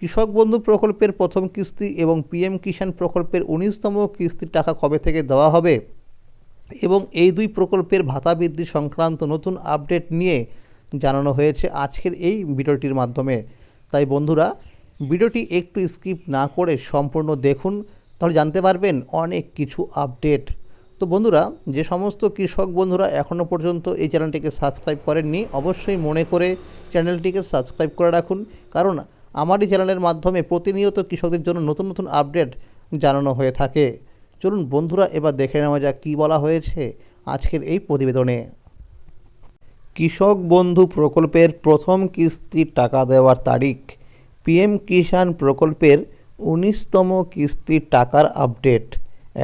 কৃষক বন্ধু প্রকল্পের প্রথম কিস্তি এবং পিএম কিষাণ প্রকল্পের উনিশতম কিস্তির টাকা কবে থেকে দেওয়া হবে? এবং এই দুই প্রকল্পের ভাতা বৃদ্ধি সংক্রান্ত নতুন আপডেট নিয়ে জানানো হয়েছে আজকের এই ভিডিওটির মাধ্যমে। তাই বন্ধুরা, ভিডিওটি একটু স্কিপ না করে সম্পূর্ণ দেখুন, তাহলে জানতে পারবেন অনেক কিছু আপডেট। তো বন্ধুরা, যে সমস্ত কৃষক বন্ধুরা এখনও পর্যন্ত এই চ্যানেলটিকে সাবস্ক্রাইব করেননি, অবশ্যই মনে করে চ্যানেলটিকে সাবস্ক্রাইব করে রাখুন। কারণ আমার এই চ্যানেলের মাধ্যমে প্রতিনিয়ত কৃষকদের জন্য নতুন নতুন আপডেট জানানো হয়ে থাকে। চলুন বন্ধুরা, এবার দেখে নেওয়া যাক কী বলা হয়েছে আজকের এই প্রতিবেদনে। কৃষক বন্ধু প্রকল্পের প্রথম কিস্তির টাকা দেওয়ার তারিখ। পিএম কিষাণ প্রকল্পের উনিশতম কিস্তির টাকার আপডেট।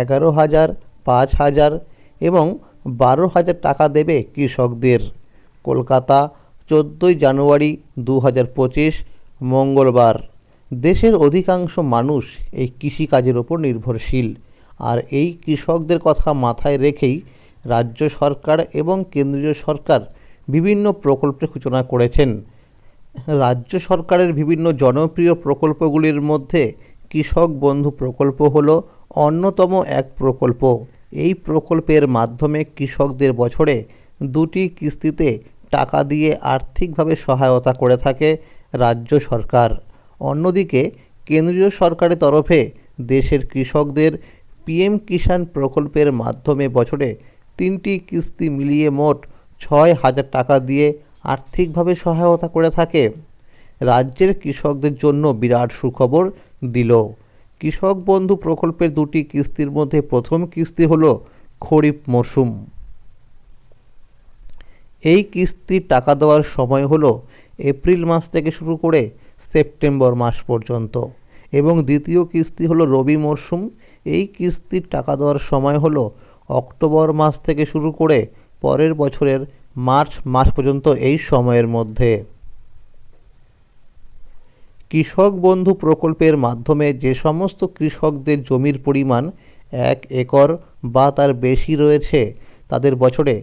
এগারো হাজার, পাঁচ হাজার এবং বারো হাজার টাকা দেবে কৃষকদের। কলকাতা, চোদ্দোই জানুয়ারি দু হাজার পঁচিশ মঙ্গলবার। দেশের অধিকাংশ মানুষ এই কৃষিকাজের ওপর নির্ভরশীল। আর এই কৃষকদের কথা মাথায় রেখেই রাজ্য সরকার এবং কেন্দ্রীয় সরকার বিভিন্ন প্রকল্পের সূচনা করেছেন। রাজ্য সরকারের বিভিন্ন জনপ্রিয় প্রকল্পগুলির মধ্যে কৃষক বন্ধু প্রকল্প হল অন্যতম এক প্রকল্প। এই প্রকল্পের মাধ্যমে কৃষকদের বছরে দুটি কিস্তিতে টাকা দিয়ে আর্থিকভাবে সহায়তা করে থাকে রাজ্য সরকার। অন্যদিকে, কেন্দ্রীয় সরকারের তরফে দেশের কৃষকদের পিএম কিষাণ প্রকল্পের মাধ্যমে বছরে তিনটি কিস্তি মিলিয়ে মোট ছয় হাজার টাকা দিয়ে আর্থিকভাবে সহায়তা করে থাকে। রাজ্যের কৃষকদের জন্য বিরাট সুখবর দিল। কৃষক বন্ধু প্রকল্পের দুটি কিস্তির মধ্যে প্রথম কিস্তি হলো খরিফ মরশুম এই কিস্তির টাকা দেওয়ার সময় হলো এপ্রিল মাস থেকে শুরু করে সেপ্টেম্বর মাস পর্যন্ত। এবং দ্বিতীয় কিস্তি হলো রবি মরশুম এই কিস্তির টাকা দেওয়ার সময় হলো অক্টোবর মাস থেকে শুরু করে পরের বছরের মার্চ মাস পর্যন্ত এই সময়ের মধ্যে। কৃষক বন্ধু প্রকল্পের মাধ্যমে যে সমস্ত কৃষকদের জমির পরিমাণ এক একর বা তার বেশি রয়েছে, তাদের বছরে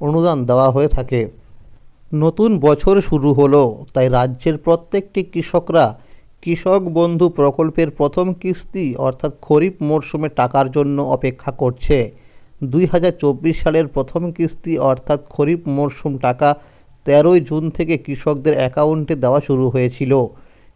অনুদান দেওয়া হয়ে থাকে। নতুন বছর শুরু হলো, তাই রাজ্যের প্রত্যেকটি কৃষকরা কৃষক বন্ধু প্রকল্পের প্রথম কিস্তি অর্থাৎ খরিফ মরশুমে টাকার জন্য অপেক্ষা করছে। দুই হাজার চব্বিশ সালের প্রথম কিস্তি অর্থাৎ খরিফ মরশুম টাকা তেরোই জুন থেকে কৃষকদের অ্যাকাউন্টে দেওয়া শুরু হয়েছিল।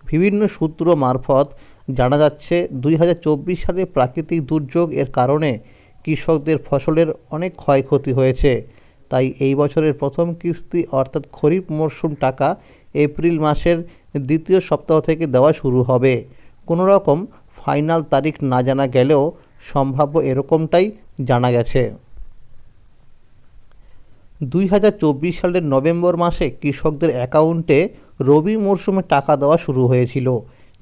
বিভিন্ন সূত্র মারফত জানা যাচ্ছে, দুই হাজার চব্বিশ সালে প্রাকৃতিক দুর্যোগ এর কারণে কৃষকদের ফসলের অনেক ক্ষয়ক্ষতি হয়েছে। তাই এই বছরের প্রথম কিস্তি অর্থাৎ খরিফ মরশুম টাকা এপ্রিল মাসের দ্বিতীয় সপ্তাহ থেকে দেওয়া শুরু হবে। কোনো রকম ফাইনাল তারিখ না জানা গেলেও সম্ভাব্য এরকমটাই জানা গেছে। দুই হাজার চব্বিশ সালের নভেম্বর মাসে কৃষকদের অ্যাকাউন্টে রবি মরশুমে টাকা দেওয়া শুরু হয়েছিল।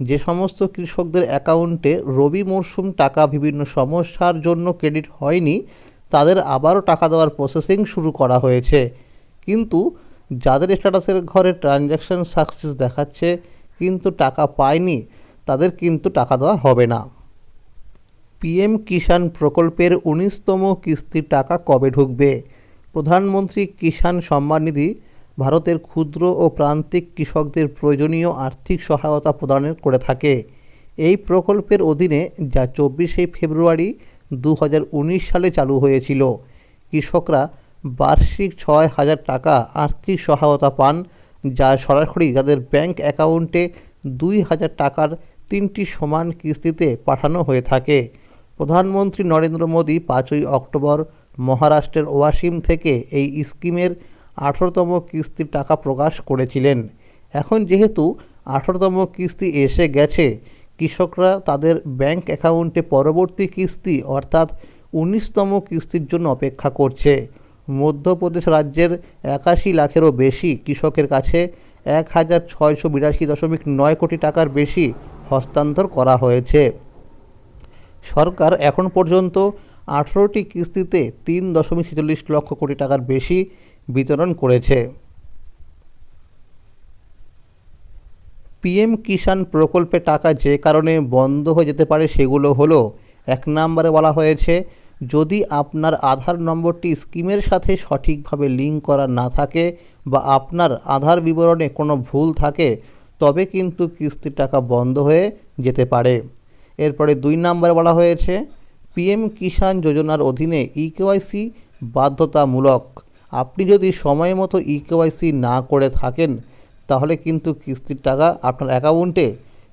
যে সমস্ত কৃষকদের অ্যাকাউন্টে রবি মরশুম টাকা বিভিন্ন সমস্যার জন্য ক্রেডিট হয়নি তাদের আবারও টাকা দেওয়ার প্রসেসিং শুরু করা হয়েছে। কিন্তু যাদের স্ট্যাটাসের ঘরে ট্রানজ্যাকশান সাকসেস দেখাচ্ছে, কিন্তু টাকা পায়নি, তাদের কিন্তু টাকা দেওয়া হবে না। পিএম কিষাণ প্রকল্পের উনিশতম কিস্তির টাকা কবে ঢুকবে? প্রধানমন্ত্রী কিষাণ সম্মান নিধি ভারতের ক্ষুদ্র ও প্রান্তিক কৃষকদের প্রয়োজনীয় আর্থিক সহায়তা প্রদান করে থাকে। এই প্রকল্পের অধীনে যা চব্বিশে ফেব্রুয়ারি দু হাজার উনিশ সালে চালু হয়েছিল। কৃষকরা বার্ষিক ছয় হাজার টাকা আর্থিক সহায়তা পান, যা সরাসরি যাদের ব্যাংক অ্যাকাউন্টে দুই হাজার টাকার তিনটি সমান কিস্তিতে পাঠানো হয়ে থাকে। প্রধানমন্ত্রী নরেন্দ্র মোদী পাঁচই অক্টোবর মহারাষ্ট্রের ওয়াসিম থেকে এই স্কিমের আঠেরোতম কিস্তির টাকা প্রকাশ করেছিলেন। এখন যেহেতু আঠেরোতম কিস্তি এসে গেছে কৃষকরা তাদের ব্যাংক অ্যাকাউন্টে পরবর্তী কিস্তি অর্থাৎ উনিশতম কিস্তির জন্য অপেক্ষা করছে। মধ্যপ্রদেশ রাজ্যের একাশি লাখেরও বেশি কৃষকের কাছে এক হাজার ছয়শো বিরাশি দশমিক নয় কোটি টাকার বেশি হস্তান্তর করা হয়েছে। সরকার এখন পর্যন্ত আঠেরোটি কিস্তিতে তিন দশমিক ছেচল্লিশ লক্ষ কোটি টাকার বেশি বিতরণ করেছে। পিএম কিষাণ প্রকল্পে টাকা যে কারণে বন্ধ হয়ে যেতে পারে সেগুলো হলো, এক নম্বরে বলা হয়েছে, যদি আপনার আধার নম্বরটি স্কিমের সাথে সঠিকভাবে লিঙ্ক করা না থাকে বা আপনার আধার বিবরণে কোনো ভুল থাকে, তবে কিন্তু কিস্তির টাকা বন্ধ হয়ে যেতে পারে। এরপরে দুই নম্বরে বলা হয়েছে, পিএম কিষাণ যোজনার অধীনে ইকেওয়াইসি বাধ্যতামূলক। আপনি যদি সময় মতো ইকেওয়াইসি না করে থাকেন তাহলে কিন্তু কিস্তির টাকা আপনার অ্যাকাউন্টে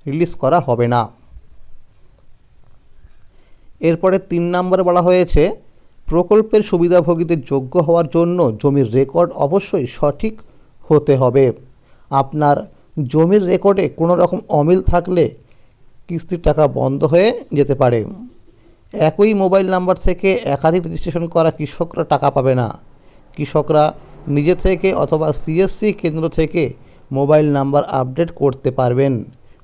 রিলিজ করা হবে না। এরপরে তিন নম্বরে বলা হয়েছে, প্রকল্পের সুবিধাভোগীদের যোগ্য হওয়ার জন্য জমির রেকর্ড অবশ্যই সঠিক হতে হবে। আপনার জমির রেকর্ডে কোনো রকম অমিল থাকলে কিস্তির টাকা বন্ধ হয়ে যেতে পারে। একই মোবাইল নাম্বার থেকে একাধিক রেজিস্ট্রেশন করা কৃষকরা টাকা পাবে না। কৃষকরা নিজে থেকে অথবা সিএসসি কেন্দ্র থেকে মোবাইল নাম্বার আপডেট করতে পারবেন।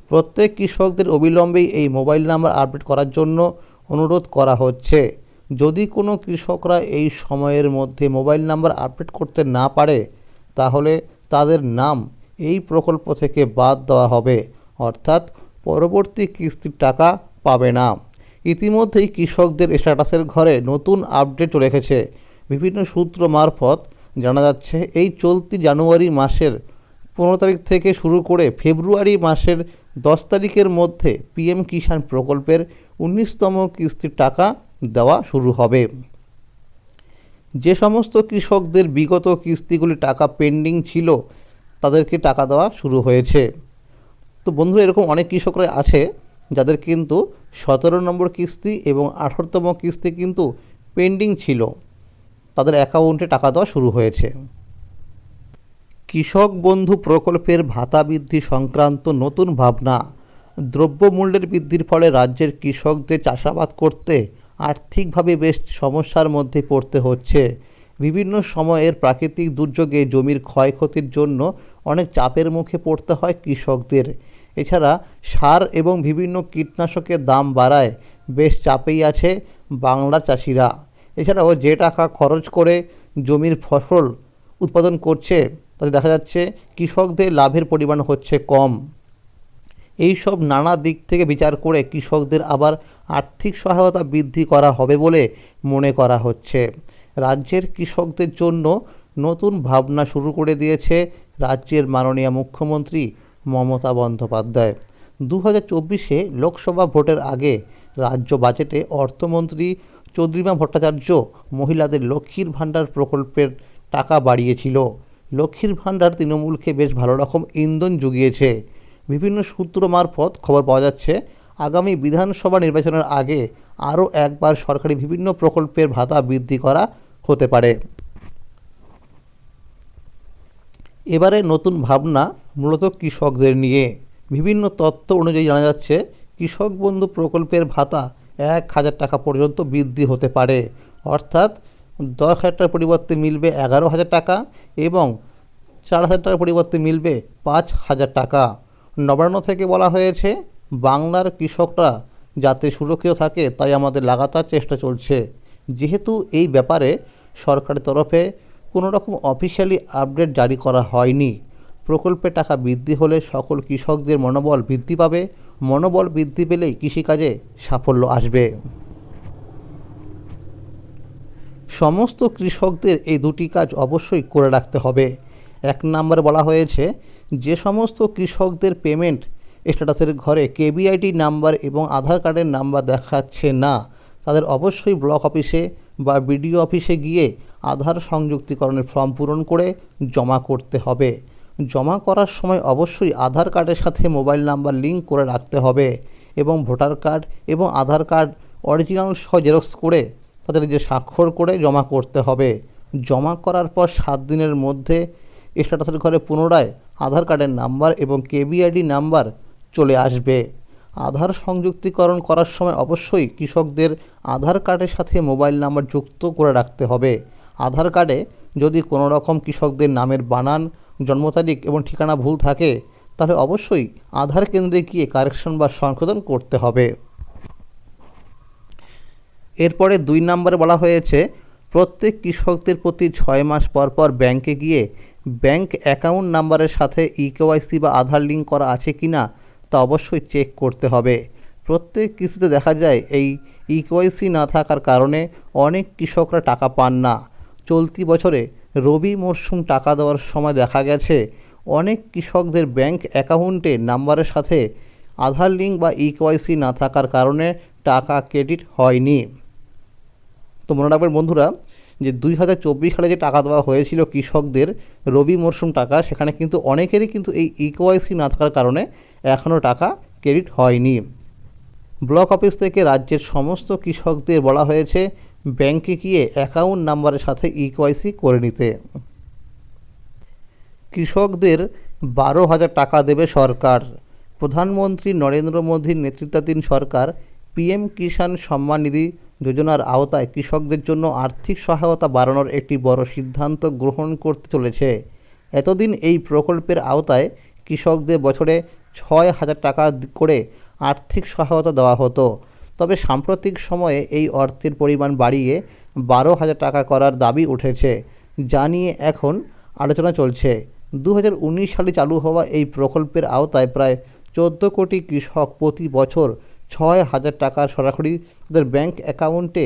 প্রত্যেক কৃষকদের অবিলম্বেই এই মোবাইল নাম্বার আপডেট করার জন্য অনুরোধ করা হচ্ছে। যদি কোনো কৃষকরা এই সময়ের মধ্যে মোবাইল নাম্বার আপডেট করতে না পারে, তাহলে তাদের নাম এই প্রকল্প থেকে বাদ দেওয়া হবে। অর্থাৎ পরবর্তী কিস্তির টাকা পাবে না। ইতিমধ্যেই কৃষকদের স্ট্যাটাসের ঘরে নতুন আপডেট রেখেছে। বিভিন্ন সূত্র মারফত জানা যাচ্ছে, এই চলতি জানুয়ারি মাসের পনেরো তারিখ থেকে শুরু করে ফেব্রুয়ারি মাসের দশ তারিখের মধ্যে পিএম কিষাণ প্রকল্পের উনিশতম কিস্তির টাকা দেওয়া শুরু হবে। যে সমস্ত কৃষকদের বিগত কিস্তিগুলি টাকা পেন্ডিং ছিল, তাদেরকে টাকা দেওয়া শুরু হয়েছে। তো বন্ধুরা, এরকম অনেক কৃষকরা আছে, যাদের কিন্তু সতেরো নম্বর কিস্তি এবং আঠারোতম কিস্তি কিন্তু পেন্ডিং ছিল। তাদের অ্যাকাউন্টে টাকা দেওয়া শুরু হয়েছে। কৃষক বন্ধু প্রকল্পের ভাতা বৃদ্ধি সংক্রান্ত নতুন ভাবনা। দ্রব্যমূল্যের বৃদ্ধির ফলে রাজ্যের কৃষকদের চাষাবাদ করতে আর্থিকভাবে বেশ সমস্যার মধ্যে পড়তে হচ্ছে। বিভিন্ন সময়ের প্রাকৃতিক দুর্যোগে জমির ক্ষয়ক্ষতির জন্য অনেক চাপের মুখে পড়তে হয় কৃষকদের। এছাড়া সার এবং বিভিন্ন কীটনাশকের দাম বাড়ায় বেশ চাপেই আছে বাংলা চাষিরা। এছাড়াও যে টাকা খরচ করে জমির ফসল উৎপাদন করছে তাতে দেখা যাচ্ছে কৃষকদের লাভের পরিমাণ হচ্ছে কম। এই সব নানা দিক থেকে বিচার করে কৃষকদের আবার আর্থিক সহায়তা বৃদ্ধি করা হবে বলে মনে করা হচ্ছে। রাজ্যের কৃষকদের জন্য নতুন ভাবনা শুরু করে দিয়েছে রাজ্যের মাননীয় মুখ্যমন্ত্রী মমতা বন্দ্যোপাধ্যায়। দু হাজার চব্বিশে লোকসভা ভোটের আগে রাজ্য বাজেটে অর্থমন্ত্রী চৌধুরীমা ভট্টাচার্য মহিলাদের লক্ষ্মীর ভাণ্ডার প্রকল্পের টাকা বাড়িয়েছিল। লক্ষ্মীর ভাণ্ডার তৃণমূলকে বেশ ভালো রকম ইন্ধন জুগিয়েছে। বিভিন্ন সূত্র মারফত খবর পাওয়া যাচ্ছে, আগামী বিধানসভা নির্বাচনের আগে আরও একবার সরকারি বিভিন্ন প্রকল্পের ভাতা বৃদ্ধি করা হতে পারে। এবারে নতুন ভাবনা মূলত কৃষকদের নিয়ে। বিভিন্ন তথ্য অনুযায়ী জানা যাচ্ছে, কৃষক বন্ধু প্রকল্পের ভাতা এক হাজার টাকা পর্যন্ত বৃদ্ধি হতে পারে। অর্থাৎ দশ হাজার টাকার পরিবর্তে মিলবে এগারো হাজার টাকা এবং চার হাজার টাকার পরিবর্তে মিলবে পাঁচ হাজার টাকা। নবান্ন থেকে বলা হয়েছে, বাংলার কৃষকরা যাতে সুরক্ষিত থাকে, তাই আমাদের লাগাতার চেষ্টা চলছে। যেহেতু এই ব্যাপারে সরকারের তরফে কোনো রকম অফিসিয়ালি আপডেট জারি করা হয়নি। প্রকল্পে টাকা বৃদ্ধি হলে সকল কৃষকদের মনোবল বৃদ্ধি পাবে। মনোবল বৃদ্ধি পেলেই কৃষিকাজে সাফল্য আসবে। সমস্ত কৃষকদের এই দুটি কাজ অবশ্যই করে রাখতে হবে। এক নম্বরে বলা হয়েছে, যে সমস্ত কৃষকদের পেমেন্ট স্ট্যাটাসের ঘরে কেবিআইডি নাম্বার এবং আধার কার্ডের নাম্বার দেখাচ্ছে না, তাদের অবশ্যই ব্লক অফিসে বা বিডিও অফিসে গিয়ে আধার সংযুক্তিকরণের ফর্ম পূরণ করে জমা করতে হবে। জমা করার সময় অবশ্যই আধার কার্ডের সাথে মোবাইল নাম্বার লিঙ্ক করে রাখতে হবে এবং ভোটার কার্ড এবং আধার কার্ড অরিজিনাল সহ জেরক্স করে তাদের যে স্বাক্ষর করে জমা করতে হবে। জমা করার পর সাত দিনের মধ্যে স্ট্যাটাসের ঘরে পুনরায় আধার কার্ডের নাম্বার এবং কেবিআইডি নাম্বার চলে আসবে। আধার সংযুক্তিকরণ করার সময় অবশ্যই কৃষকদের আধার কার্ডের সাথে মোবাইল নাম্বার যুক্ত করে রাখতে হবে। আধার কার্ডে যদি কোনো রকম কৃষকদের নামের বানান, জন্ম তারিখ এবং ঠিকানা ভুল থাকে, তাহলে অবশ্যই আধার কেন্দ্রে গিয়ে কারেকশন বা সংশোধন করতে হবে। এরপরে দুই নম্বরে বলা হয়েছে, প্রত্যেক কৃষকদের প্রতি ছয় মাস পর পর ব্যাংকে গিয়ে ব্যাংক অ্যাকাউন্ট নাম্বারের সাথে ইকেওয়াইসি বা আধার লিঙ্ক করা আছে কি না তা অবশ্যই চেক করতে হবে। প্রত্যেক কৃষিতে দেখা যায়, এই ইকেওয়াইসি না থাকার কারণে অনেক কৃষকরা টাকা পান না। চলতি বছরে রবি মরশুম টাকা দেওয়ার সময় দেখা গেছে, অনেক কৃষকদের ব্যাংক অ্যাকাউন্টে নাম্বারের সাথে আধার লিঙ্ক বা ইকেওয়াইসি না থাকার কারণে টাকা ক্রেডিট হয়নি। মনে রাখবেন বন্ধুরা, যে দুই হাজার চব্বিশ সালে যে টাকা দেওয়া হয়েছিল কৃষকদের রবি মরশুম টাকা, সেখানে কিন্তু অনেকেরই কিন্তু এই ইকোয়াইসি না থাকার কারণে এখনও টাকা ক্রেডিট হয়নি। ব্লক অফিস থেকে রাজ্যের সমস্ত কৃষকদের বলা হয়েছে, ব্যাংকে গিয়ে অ্যাকাউন্ট নাম্বারের সাথে ইকেওয়াইসি করে নিতে। কৃষকদের বারো হাজার টাকা দেবে সরকার। প্রধানমন্ত্রী নরেন্দ্র মোদীর নেতৃত্বাধীন সরকার পিএম কিষাণ সম্মান নিধি যোজনার আওতায় কৃষকদের জন্য আর্থিক সহায়তা বাড়ানোর একটি বড় সিদ্ধান্ত গ্রহণ করতে চলেছে। এতদিন এই প্রকল্পের আওতায় কৃষকদের বছরে ছয় হাজার টাকা করে আর্থিক সহায়তা দেওয়া হতো। তবে সাম্প্রতিক সময়ে এই অর্থের পরিমাণ বাড়িয়ে বারো হাজার টাকা করার দাবি উঠেছে, যা নিয়ে এখন আলোচনা চলছে। দু হাজার উনিশ সালে চালু হওয়া এই প্রকল্পের আওতায় প্রায় চোদ্দ কোটি কৃষক প্রতি বছর ছয় হাজার টাকা সরাসরি তাদের ব্যাংক অ্যাকাউন্টে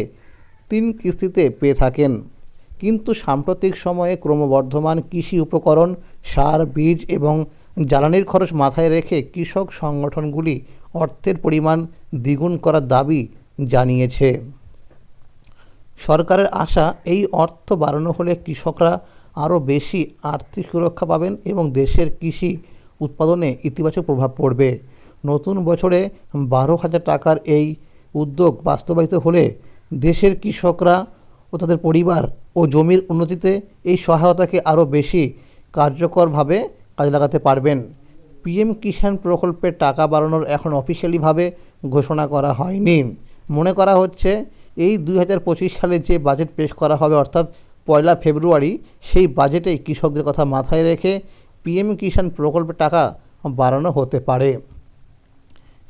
তিন কিস্তিতে পেয়ে থাকেন। কিন্তু সাম্প্রতিক সময়ে ক্রমবর্ধমান কৃষি উপকরণ, সার, বীজ এবং জ্বালানির খরচ মাথায় রেখে কৃষক সংগঠনগুলি অর্থের পরিমাণ দ্বিগুণ করার দাবি জানিয়েছে। সরকারের আশা, এই অর্থ বাড়ানো হলে কৃষকরা আরও বেশি আর্থিক সুরক্ষা পাবেন এবং দেশের কৃষি উৎপাদনে ইতিবাচক প্রভাব পড়বে। নতুন বছরে বারো হাজার টাকার এই উদ্যোগ বাস্তবায়িত হলে দেশের কৃষকরা ও তাদের পরিবার ও জমির উন্নতিতে এই সহায়তাকে আরও বেশি কার্যকরভাবে কাজে লাগাতে পারবেন। পিএম কিষাণ প্রকল্পের টাকা বাড়ানোর এখন অফিসিয়ালিভাবে ঘোষণা করা হয়নি। মনে করা হচ্ছে এই দুই হাজার পঁচিশ সালে যে বাজেট পেশ করা হবে, অর্থাৎ পয়লা ফেব্রুয়ারি, সেই বাজেটে কৃষকদের কথা মাথায় রেখে পিএম কিষাণ প্রকল্পের টাকা বাড়ানো হতে পারে।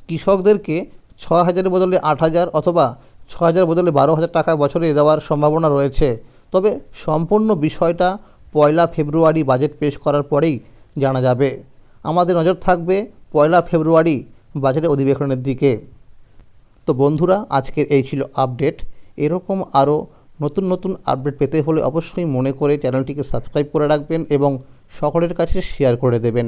কৃষকদেরকে ছ হাজারের বদলে আট হাজার অথবা ছ হাজার বদলে বারো হাজার টাকা বছরে দেওয়ার সম্ভাবনা রয়েছে। তবে সম্পূর্ণ বিষয়টা পয়লা ফেব্রুয়ারি বাজেট পেশ করার পরেই জানা যাবে। আমাদের নজর থাকবে পয়লা ফেব্রুয়ারি বাজেটের অধিবেশনের দিকে। তো বন্ধুরা, আজকের এই ছিল আপডেট। এরকম আরও নতুন নতুন আপডেট পেতে হলে অবশ্যই মনে করে চ্যানেলটিকে সাবস্ক্রাইব করে রাখবেন এবং সকলের কাছে শেয়ার করে দেবেন।